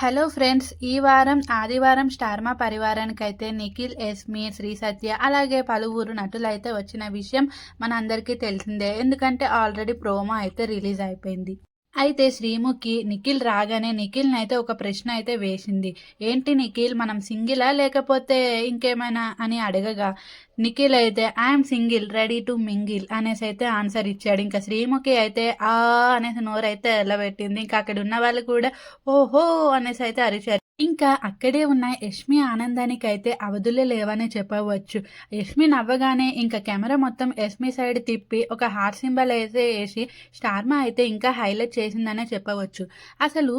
Hello friends ఈ వారం ఆదివారం స్టార్మా పరివారానికి అయితే నిఖిల్ ఎస్మి శ్రీ సత్య అలాగే పలువురు నటులైతే వచ్చిన విషయం మన అందరికీ తెలిసిందే. ఎందుకంటే ఆల్రెడీ ప్రోమో అయితే రిలీజ్ అయిపోయింది. అయితే శ్రీముఖి నిఖిల్ రాగానే నిఖిల్ని అయితే ఒక ప్రశ్న అయితే వేసింది. ఏంటి నిఖిల్ మనం సింగిలా లేకపోతే ఇంకేమైనా అని అడగగా నిఖిల్ అయితే I'm single ready to mingle అనేసి అయితే ఆన్సర్ ఇచ్చాడు. ఇంకా శ్రీముఖి అయితే ఆ అనేసి నోరైతే అయితే ఎల్లబెట్టింది ఇంకా అక్కడ ఉన్న వాళ్ళు కూడా ఓహో అనేసి అయితే అరిచారు. ఇంకా అక్కడే ఉన్న యష్మి ఆనందానికి అయితే అవధులే లేవని చెప్పవచ్చు. యష్మి నవ్వగానే ఇంకా కెమెరా మొత్తం యష్మి సైడ్ తిప్పి ఒక హార్ట్ సింబల్ అయితే వేసి స్టార్మా అయితే ఇంకా హైలైట్ చేసిందనే చెప్పవచ్చు. అసలు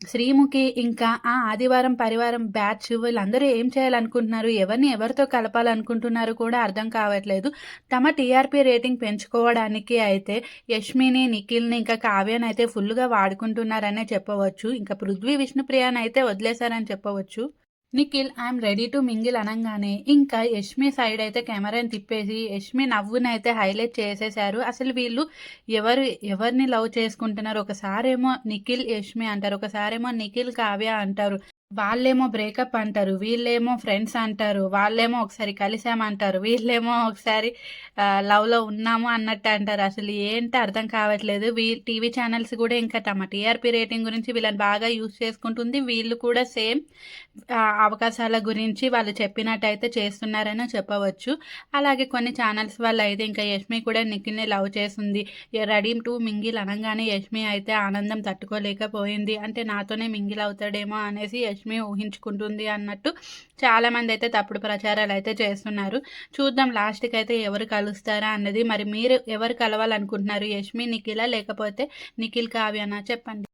శ్రీముఖి ఇంకా ఆ ఆదివారం పరివారం బ్యాచ్ వీళ్ళందరూ ఏం చేయాలనుకుంటున్నారు? ఎవరిని ఎవరితో కలపాలనుకుంటున్నారు కూడా అర్థం కావట్లేదు. తమ టీఆర్పీ రేటింగ్ పెంచుకోవడానికి అయితే యష్మిని నిఖిల్ని ఇంకా కావ్యని అయితే ఫుల్గా వాడుకుంటున్నారనే చెప్పవచ్చు. ఇంకా పృథ్వీ విష్ణుప్రియాని అయితే వదిలేశారని చెప్పవచ్చు. Nikhil I'm ready to mingle అనగానే ఇంకా యష్మి సైడ్ అయితే కెమెరాని తిప్పేసి యష్మి నవ్వుని అయితే హైలైట్ చేసేశారు అసలు వీళ్ళు ఎవరు ఎవరిని లవ్ చేసుకుంటున్నారు? ఒకసారేమో నిఖిల్ యష్మి అంటారు. ఒకసారేమో నిఖిల్ కావ్య అంటారు. వాళ్ళేమో బ్రేకప్ అంటారు వీళ్ళేమో ఫ్రెండ్స్ అంటారు వాళ్ళేమో ఒకసారి కలిసామంటారు వీళ్ళేమో ఒకసారి లవ్లో ఉన్నాము అన్నట్టు అంటారు. అసలు ఏంటి అర్థం కావట్లేదు. వీ టీవీ ఛానల్స్ కూడా ఇంకా తమ టీఆర్పీ రేటింగ్ గురించి వీళ్ళని బాగా యూస్ చేసుకుంటుంది. వీళ్ళు కూడా సేమ్ అవకాశాల గురించి వాళ్ళు చెప్పినట్టయితే చేస్తున్నారని చెప్పవచ్చు. అలాగే కొన్ని ఛానల్స్ వాళ్ళు అయితే ఇంకా యష్మి కూడా నిఖిల్ని లవ్ చేస్తుంది. రెడీ టు మింగిల్ అనగానే యష్మి అయితే ఆనందం తట్టుకోలేకపోయింది. అంటే నాతోనే మింగిల్ అవుతాడేమో అనేసి యష్మి ఊహించుకుంటుంది అన్నట్టు చాలామంది అయితే తప్పుడు ప్రచారాలు అయితే చేస్తున్నారు. చూద్దాం లాస్ట్కి అయితే ఎవరు కలుస్తారా అన్నది. మరి మీరు ఎవరు కలవాలనుకుంటున్నారు యష్మి నిఖిల లేకపోతే నిఖిల్ కావ్యనా? చెప్పండి.